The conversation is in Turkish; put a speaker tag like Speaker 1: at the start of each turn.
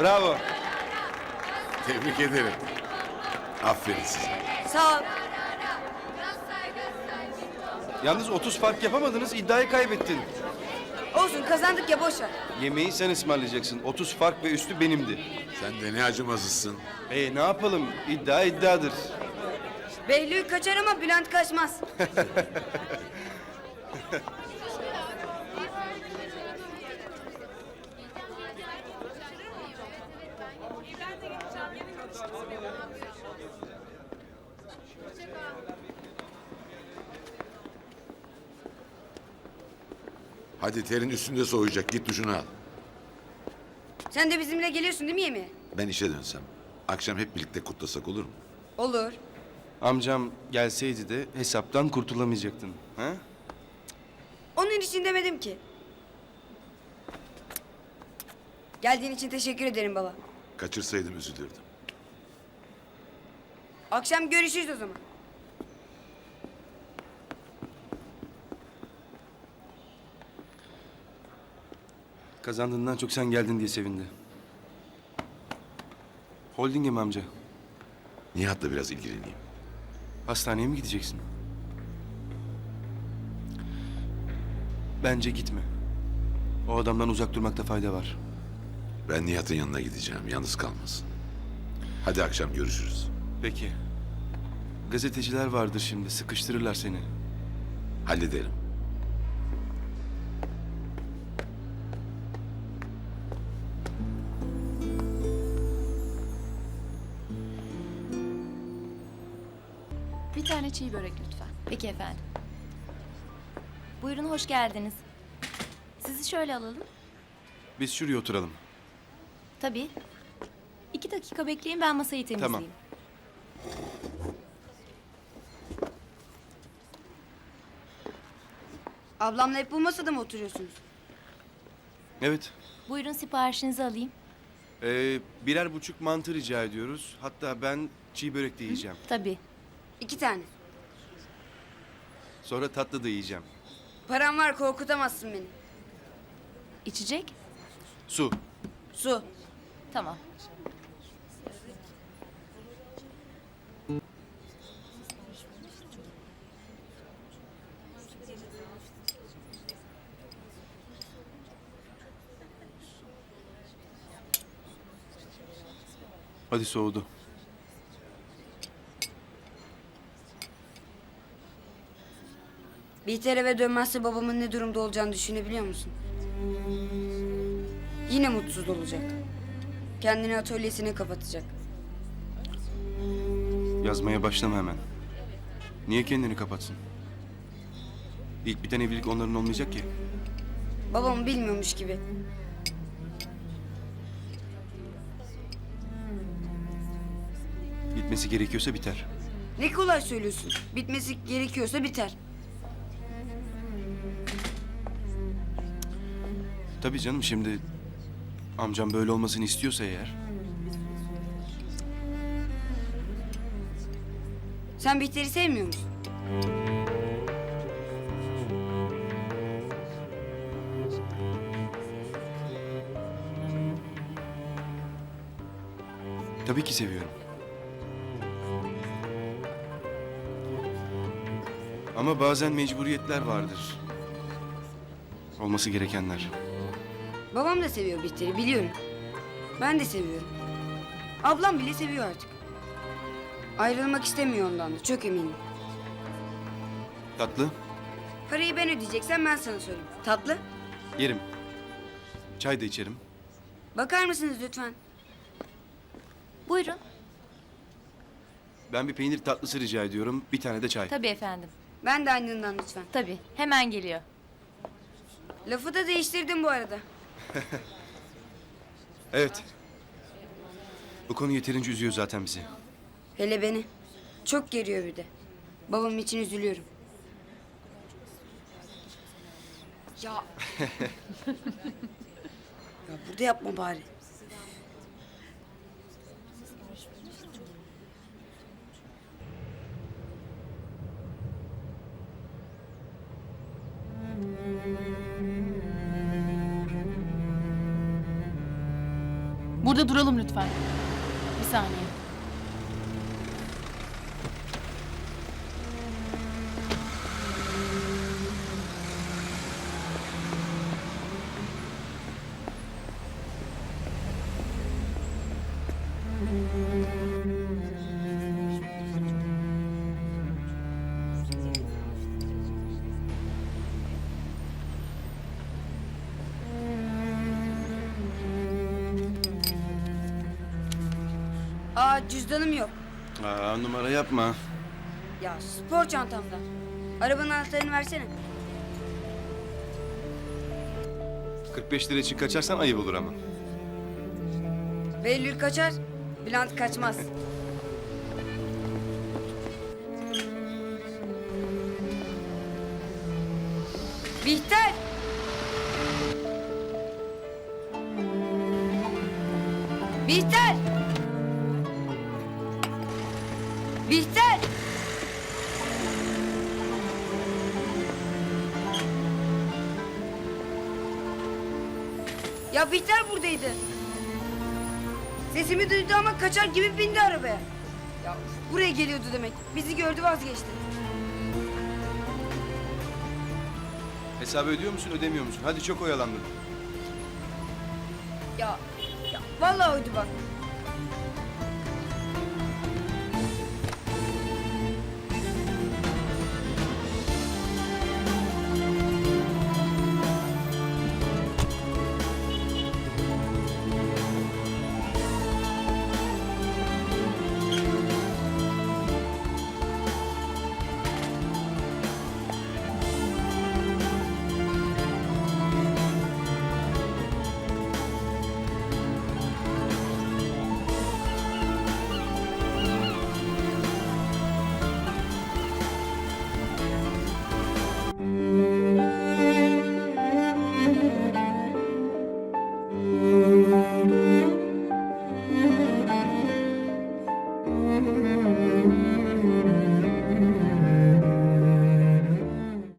Speaker 1: Bravo.
Speaker 2: Tebrik ederim. Aferin size.
Speaker 3: Sağ ol.
Speaker 1: Yalnız 30 fark yapamadınız, iddiayı kaybettin.
Speaker 3: Olsun kazandık ya boş ver.
Speaker 1: Yemeği sen ısmarlayacaksın. 30 fark ve üstü benimdi.
Speaker 2: Sen de ne acımasızsın.
Speaker 1: E ne yapalım? İddia iddiadır.
Speaker 3: Behlül kaçar ama Bülent kaçmaz.
Speaker 2: Hadi terin üstünde soğuyacak. Git duşunu al.
Speaker 3: Sen de bizimle geliyorsun değil mi yemeğe?
Speaker 2: Ben işe dönsem. Akşam hep birlikte kutlasak olur mu?
Speaker 3: Olur.
Speaker 1: Amcam gelseydi de hesaptan kurtulamayacaktın. Ha?
Speaker 3: Onun için demedim ki. Geldiğin için teşekkür ederim baba.
Speaker 2: Kaçırsaydım üzülürdüm.
Speaker 3: Akşam görüşürüz o zaman.
Speaker 1: Kazandığından çok sen geldin diye sevindi. Holding'e mi amca?
Speaker 2: Nihat'la biraz ilgileneyim.
Speaker 1: Hastaneye mi gideceksin? Bence gitme. O adamdan uzak durmakta fayda var.
Speaker 2: Ben Nihat'ın yanına gideceğim. Yalnız kalmasın. Hadi akşam görüşürüz.
Speaker 1: Peki. Gazeteciler vardır şimdi, sıkıştırırlar seni.
Speaker 2: Hallederim.
Speaker 4: Tane çiğ börek lütfen.
Speaker 5: Peki efendim. Buyurun hoş geldiniz. Sizi şöyle alalım.
Speaker 1: Biz şuraya oturalım.
Speaker 5: Tabii. İki dakika bekleyin ben masayı temizleyeyim.
Speaker 1: Tamam.
Speaker 3: Ablamla hep bu masada mı oturuyorsunuz?
Speaker 1: Evet.
Speaker 5: Buyurun siparişinizi alayım.
Speaker 1: Ee, birer buçuk mantı rica ediyoruz. Hatta ben çiğ börek de yiyeceğim.
Speaker 5: Tabii.
Speaker 3: İki tane.
Speaker 1: Sonra tatlı da yiyeceğim.
Speaker 3: Param var korkutamazsın beni.
Speaker 5: İçecek?
Speaker 1: Su.
Speaker 3: Su.
Speaker 5: Tamam.
Speaker 1: Hadi soğudu.
Speaker 3: Bihter eve dönmezse babamın ne durumda olacağını düşünebiliyor musun? Yine mutsuz olacak. Kendini atölyesine kapatacak.
Speaker 1: Yazmaya başlama hemen. Niye kendini kapatsın? İlk biten evlilik onların olmayacak ki.
Speaker 3: Babamı bilmiyormuş gibi.
Speaker 1: Bitmesi gerekiyorsa biter.
Speaker 3: Ne kolay söylüyorsun. Bitmesi gerekiyorsa biter.
Speaker 1: Tabii canım şimdi amcam böyle olmasını istiyorsa eğer.
Speaker 3: Sen Bihter'i sevmiyor musun?
Speaker 1: Tabii ki seviyorum. Ama bazen mecburiyetler vardır. Olması gerekenler.
Speaker 3: Babam da seviyor Bihter'i biliyorum. Ben de seviyorum. Ablam bile seviyor artık. Ayrılmak istemiyor ondan da çok eminim.
Speaker 1: Tatlı,
Speaker 3: Parayı ben ödeyeceksem ben sana söyleyeyim. Tatlı.
Speaker 1: yerim. Çay da içerim.
Speaker 3: Bakar mısınız lütfen?
Speaker 5: Buyurun.
Speaker 1: Ben bir peynir tatlısı rica ediyorum. Bir tane de çay.
Speaker 5: Tabii efendim.
Speaker 3: Ben de aynından lütfen.
Speaker 5: Tabii. Hemen geliyor.
Speaker 3: Lafı da değiştirdim bu arada.
Speaker 1: Evet. Bu konu yeterince üzüyor zaten bizi.
Speaker 3: Hele beni. Çok geriyor bir de. Babam için üzülüyorum. Ya. ya burada yapma bari.
Speaker 6: Burada duralım lütfen. Bir saniye.
Speaker 3: Aa cüzdanım yok.
Speaker 1: Aa, numara yapma.
Speaker 3: Ya spor çantamda. Arabanın anahtarını versene.
Speaker 1: 45 lira için kaçarsan ayıp olur ama.
Speaker 3: Behlül kaçar, Bülent kaçmaz. Bihter! Bihter! Bihter! Ya Bihter buradaydı. Sesimi duydu ama kaçar gibi bindi arabaya. Ya buraya geliyordu demek. Bizi gördü vazgeçti.
Speaker 1: Hesabı ödüyor musun ödemiyor musun? Hadi çok oyalandın.
Speaker 3: Ya, ya vallahi oydu bak.